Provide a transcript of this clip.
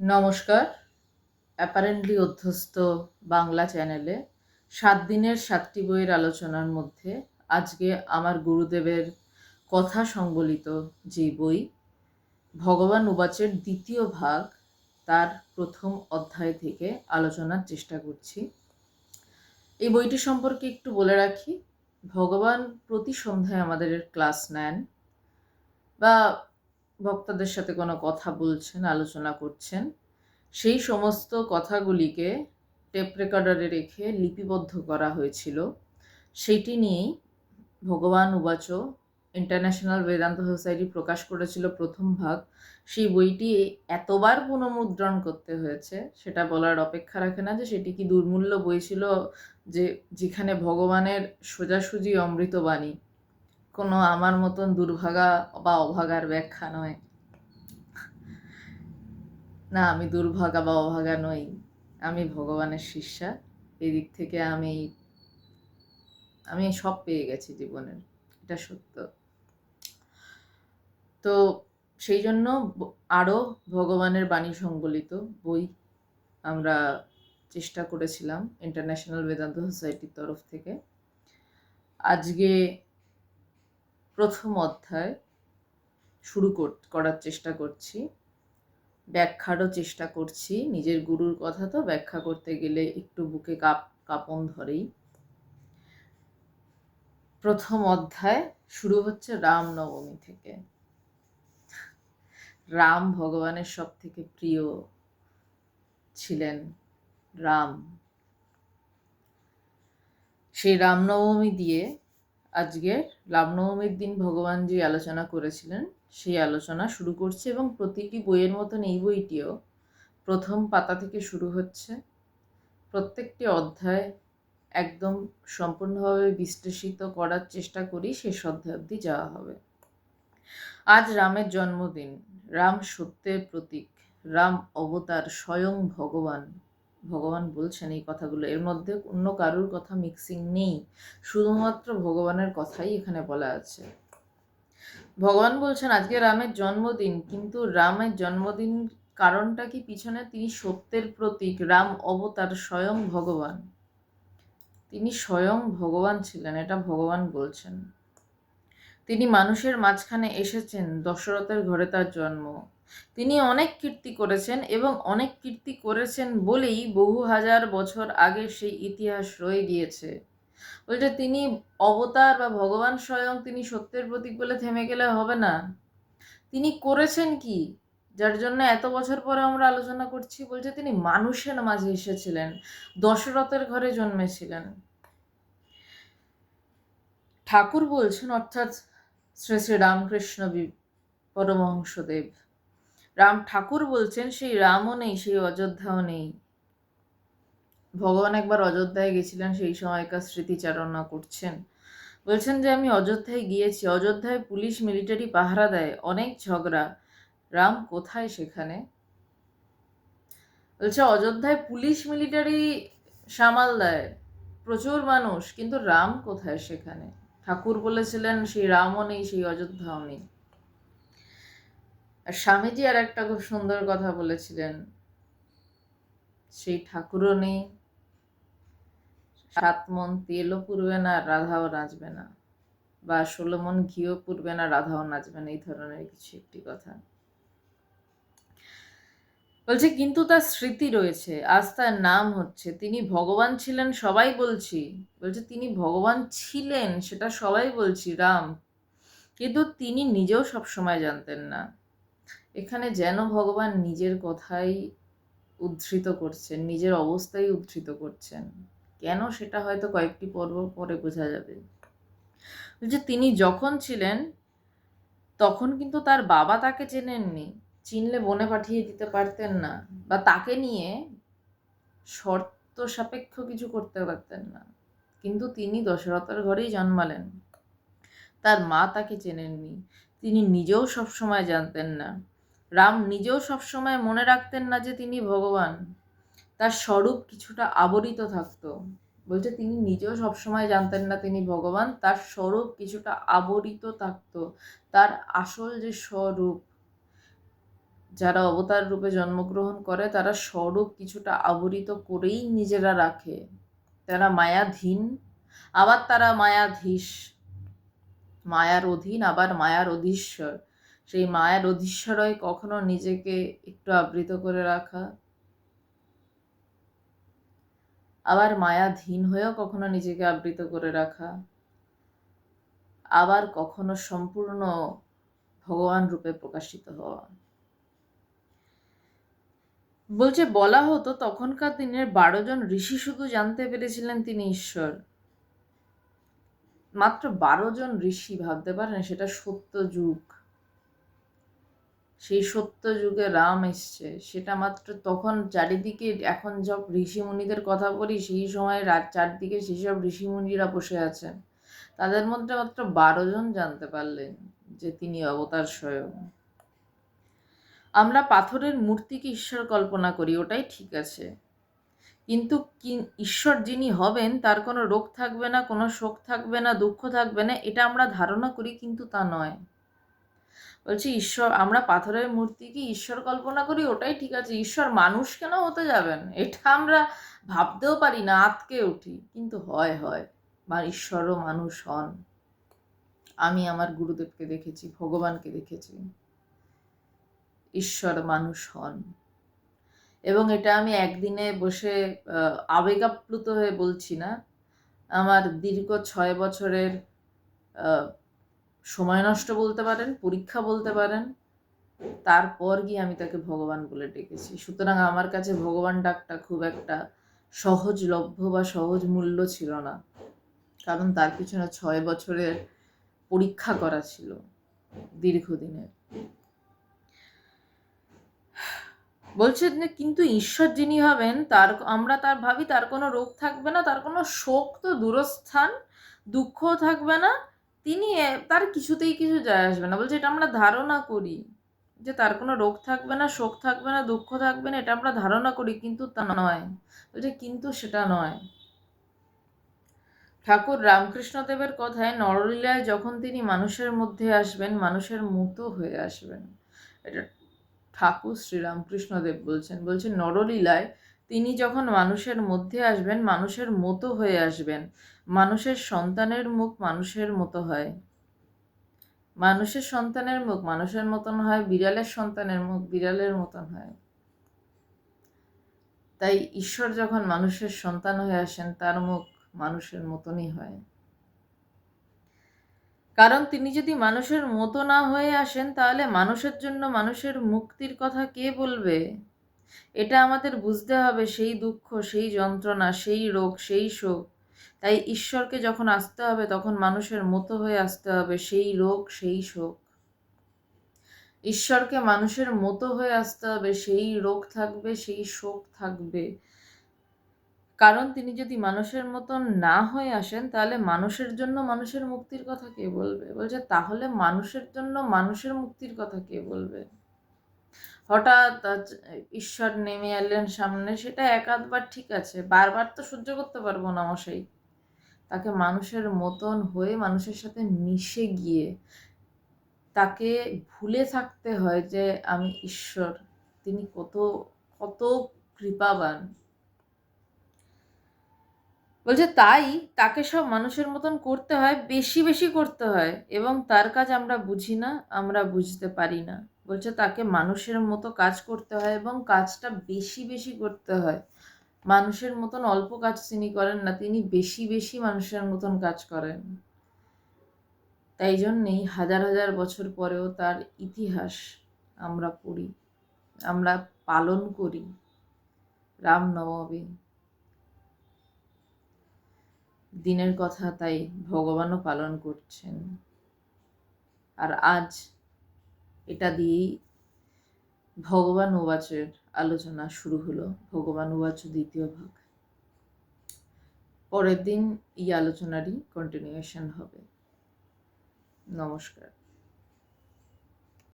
নমস্কার। অ্যাপারেন্টলি অধ্যস্ত বাংলা চ্যানেলে সাত দিনের সাতটি বইয়ের আলোচনার মধ্যে আজকে আমার গুরুদেবের কথা সংবলিত যে বই, ভগবান উবাচের দ্বিতীয় ভাগ তার প্রথম অধ্যায় থেকে আলোচনার চেষ্টা করছি। এই বইটি সম্পর্কে একটু বলে রাখি, ভগবান প্রতি সন্ধ্যায় আমাদের ক্লাস নেন বা ভক্তদের সাথে কোনো কথা বলছেন, আলোচনা করছেন, সেই সমস্ত কথাগুলিকে টেপ রেকর্ডারে রেখে লিপিবদ্ধ করা হয়েছিল। সেইটি নিয়েই ভগবান উবাচ ইন্টারন্যাশনাল বেদান্ত সোসাইটি প্রকাশ করেছিল প্রথম ভাগ। সেই বইটি এতবার পুনর্মুদ্রণ করতে হয়েছে, সেটা বলার অপেক্ষা রাখে না যে সেটি কি দুর্মূল্য বই ছিল যে যেখানে ভগবানের সোজাসুজি অমৃতবাণী কোনো আমার মতন দুর্ভাগা বা অভাগার ব্যাখ্যা নয়। না, আমি দুর্ভাগা বা অভাগা নই। আমি ভগবানের শিষ্যা। এই দিক থেকে আমি আমি সব পেয়ে গেছি জীবনের। এটা সত্য। তো সেই জন্য আরও ভগবানের বাণী সংবলিত বই আমরা চেষ্টা করেছিলাম ইন্টারন্যাশনাল বেদান্ত সোসাইটির তরফ থেকে। আজকে প্রথম অধ্যায় শুরু করার চেষ্টা করছি। ব্যাখ্যারও চেষ্টা করছি। নিজের গুরুর কথা তো ব্যাখ্যা করতে গেলে একটু বুকে কাপ, কাপন ধরেই। প্রথম অধ্যায় শুরু হচ্ছে রাম নবমী থেকে। রাম ভগবানের সব থেকে প্রিয় ছিলেন রাম। সেই রামনবমী দিয়ে আজকের রামনবমীর দিন ভগবান যে আলোচনা করেছিলেন, সেই আলোচনা শুরু করছে এবং প্রতিটি বইয়ের মতন এই বইটিও প্রথম পাতা থেকে শুরু হচ্ছে। প্রত্যেকটি অধ্যায় একদম সম্পূর্ণভাবে বিশ্লেষিত করার চেষ্টা করি, শেষ অধ্যায় অবধি যাওয়া হবে। আজ রামের জন্মদিন। রাম সত্যের প্রতীক। রাম অবতার স্বয়ং ভগবান। ভগবান বলছেন এই কথাগুলো। এর মধ্যে অন্য কারুর কথা মিক্সিং নেই। শুধুমাত্র ভগবানের কথাই এখানে বলা আছে। ভগবান বলছেন, আজকে রামের জন্মদিন। কিন্তু রামের জন্মদিন কারণটা কি? পিছনে তিনি সত্যের প্রতীক। রাম অবতার স্বয়ং ভগবান। তিনি স্বয়ং ভগবান ছিলেন, এটা ভগবান বলছেন। তিনি মানুষের মাঝখানে এসেছেন, দশরথের ঘরে তার জন্ম। তিনি অনেক কীর্তি করেছেন এবং অনেক কীর্তি করেছেন বলেই বহু হাজার বছর আগে সেই ইতিহাস রয়ে গিয়েছে। বলছে, তিনি অবতার বা ভগবান স্বয়ং তিনি সত্যের প্রতীক বলে থেমে গেলে হবে না। তিনি করেছেন কি? যার জন্য এত বছর পরে আমরা আলোচনা করছি। বলছে, তিনি মানুষের মাঝে এসেছিলেন, দশরথের ঘরে জন্মেছিলেন। ঠাকুর বলছেন, অর্থাৎ শ্রী শ্রী রামকৃষ্ণ পরমহংসদেব। রাম ঠাকুর বলছেন, সেই রামও নেই, সেই অযোধ্যাও নেই। ভগবান একবার অযোধ্যায় গেছিলেন, সেই সময়কার স্মৃতিচারণা করছেন। বলছেন যে, আমি অযোধ্যায় গিয়েছি। অযোধ্যায় পুলিশ, মিলিটারি পাহারা দেয়, অনেক ঝগড়া। রাম কোথায় সেখানে? বলছে, অযোধ্যায় পুলিশ, মিলিটারি সামাল দেয়। প্রচুর মানুষ, কিন্তু রাম কোথায় সেখানে? ঠাকুর বলেছিলেন, সেই রামও নেই, সেই অযোধ্যাও নেই। আর স্বামীজি আর একটা খুব সুন্দর কথা বলেছিলেন, সেই ঠাকুরও নেই, সাত মন তেলও পুরবে না, রাধাও নাচবে না, বা ষোলো মন ঘিও পুরবে না, রাধাও নাচবে না, এই ধরনের কিছু একটি কথা। বলছে, কিন্তু তার স্মৃতি রয়েছে, আজ তার নাম হচ্ছে, তিনি ভগবান ছিলেন সবাই বলছি। বলছে, তিনি ভগবান ছিলেন, সেটা সবাই বলছি, রাম। কিন্তু তিনি নিজেও সবসময় জানতেন না। এখানে যেন ভগবান নিজের কথাই উদ্ধৃত করছেন, নিজের অবস্থাই উদ্ধৃত করছেন। কেন সেটা হয়তো কয়েকটি পর্ব পরে বোঝা যাবে। যে তিনি যখন ছিলেন, তখন কিন্তু তার বাবা তাকে চেনেননি। চিনলে বনে পাঠিয়ে দিতে পারতেন না বা তাকে নিয়ে শর্ত সাপেক্ষ কিছু করতে পারতেন না। কিন্তু তিনি দশরথের ঘরেই জন্মালেন। তার মা তাকে চেনেননি। তিনি নিজেও সবসময় জানতেন না। রাম নিজেও সবসময় মনে রাখতেন না যে তিনি ভগবান। তার স্বরূপ কিছুটা আবরিত থাকতো। বলছে, তিনি নিজেও সবসময় জানতেন না তিনি ভগবান। তার স্বরূপ কিছুটা আবরিত থাকতো। তার আসল যে স্বরূপ, যারা অবতার রূপে জন্মগ্রহণ করে, তারা স্বরূপ কিছুটা আবরিত করেই নিজেরা রাখে। তারা মায়াধীন, আবার তারা মায়াধীশ। মায়ার অধীন, আবার মায়ার অধীশ্বর। সেই মায়ার অধীশ্বরয় কখনো নিজেকে একটু আবৃত করে রাখা। আবার মায়াধীন হয়েও কখনো নিজেকে আবৃত করে রাখা। আবার কখনো সম্পূর্ণ ভগবান রূপে প্রকাশিত হওয়া। বলছে বলা হতো, তখনকার দিনের বারো জন ঋষি শুধু জানতে পেরেছিলেন তিনি ঈশ্বর। মাত্র বারো জন ঋষি ভাবতে পারেন, সেটা সত্য যুগ। সেই সত্য যুগে রাম এসছে। সেটা মাত্র তখন চারিদিকে এখন সব ঋষি মুনিদের কথা বলি, সেই সময় রাত চারদিকে সেসব ঋষি মুনিরা বসে আছেন। তাদের মধ্যে মাত্র বারো জন জানতে পারলেন যে তিনি অবতার স্বয়ং। আমরা পাথরের মূর্তিকে ঈশ্বর কল্পনা করি, ওটাই ঠিক আছে। কিন্তু ঈশ্বর যিনি হবেন, তার কোনো রোগ থাকবে না, কোনো শোক থাকবে না, দুঃখ থাকবে না, এটা আমরা ধারণা করি, কিন্তু তা নয়। বলছি, ঈশ্বর, আমরা পাথরের মূর্তিকে ঈশ্বর কল্পনা করি? ওটাই ঠিক আছে। ঈশ্বর মানুষ কেন হতে যাবেন? এটা আমরা ভাবতেও পারি না, আতকে উঠি। কিন্তু হয় হয়। বা ঈশ্বরও মানুষ হন। আমি আমার গুরুদেবকে দেখেছি, ভগবানকে দেখেছি। ঈশ্বর মানুষ হন। এবং এটা আমি একদিনে বসে আবেগাপ্লুত হয়ে বলছি না। আমার দীর্ঘ ছয় বছরের সময় নষ্ট বলতে পারেন, পরীক্ষা বলতে পারেন, তারপর গিয়ে আমি তাকে ভগবান বলে ডেকেছি। সুতরাং আমার কাছে ভগবান ডাকটা খুব একটা সহজলভ্য বা সহজ মূল্য ছিল না। কারণ তার পিছনে ছয় বছরের পরীক্ষা করা ছিল দীর্ঘদিনের। বলছে কিন্তু ঈশ্বর যিনি হবেন, তার, আমরা তার ভাবি তার কোনো রোগ থাকবে না, তার কোনো শোক তো দূরস্থান, দুঃখও থাকবে না তিনি তার কিছুতেই কিছু যায় আসবে না। বলছে, এটা আমরা ধারণা করি যে তার কোনো রোগ থাকবে না, শোক থাকবে না, দুঃখ থাকবে না, এটা আমরা ধারণা করি, কিন্তু তা নয়। বলছে, কিন্তু সেটা নয়। ঠাকুর রামকৃষ্ণদেবের কথায় নরলীলায় যখন তিনি মানুষের মধ্যে আসবেন, মানুষের মতো হয়ে আসবেন। এটা ঠাকুর শ্রীরামকৃষ্ণদেব বলছেন। বলছেন নরলীলায় তিনি যখন মানুষের মধ্যে আসবেন, মানুষের মতো হয়ে আসবেন। মানুষের সন্তানের মুখ মানুষের মতো হয়। মানুষের সন্তানের মুখ মানুষের মতন হয়, বিড়ালের সন্তানের মুখ বিড়ালের মতন হয়। তাই ঈশ্বর যখন মানুষের সন্তান হয়ে আসেন, তার মুখ মানুষের মতনই হয়। কারণ তিনি যদি মানুষের মতো না হয়ে আসেন, তাহলে মানুষের জন্য মানুষের মুক্তির কথা কে বলবে? এটা আমাদের বুঝতে হবে সেই দুঃখ, সেই যন্ত্রণা, সেই রোগ, সেই শোক। তাই ঈশ্বরকে যখন আসতে হবে, তখন মানুষের মতো হয়ে আসতে হবে সেই রোগ, সেই শোক। ঈশ্বরকে মানুষের মতো হয়ে আসতে হবে সেই রোগ থাকবে, সেই শোক থাকবে। কারণ তিনি যদি মানুষের মতন না হয়ে আসেন, তাহলে মানুষের জন্য মানুষের মুক্তির কথা কে বলবে? বলছে, তাহলে মানুষের জন্য মানুষের মুক্তির কথা কে বলবে? হঠাৎ ঈশ্বর নেমে এলেন সামনে, সেটা এক আধবার ঠিক আছে, বারবার তো সহ্য করতে পারব না মশাই। তাকে মানুষের মতন হয়ে মানুষের সাথে মিশে গিয়ে তাকে ভুলে থাকতে হয় যে আমি ঈশ্বর, তিনি কত কত কৃপাবান। বলছে, তাই তাকে সব মানুষের মতন করতে হয়, বেশি বেশি করতে হয় এবং তার কাজ আমরা বুঝি না, আমরা বুঝতে পারি না। বলছে তাকে মানুষের মতো কাজ করতে হয় এবং কাজটা বেশি বেশি করতে হয়। মানুষের মতন অল্প কাজ তিনি করেন না, তিনি বেশি বেশি মানুষের মতন কাজ করেন। তাই জন্যেই হাজার হাজার বছর পরেও তার ইতিহাস আমরা পড়ি, আমরা পালন করি রামনবমী। দিনের কথা তাই ভগবানও পালন করছেন। আর আজ এটা দিয়েই ভগবান ওবাচের আলোচনা শুরু হলো, ভগবান ওবাচ দ্বিতীয় ভাগ। পরের দিন এই আলোচনারই কন্টিনিউয়েশন হবে। নমস্কার।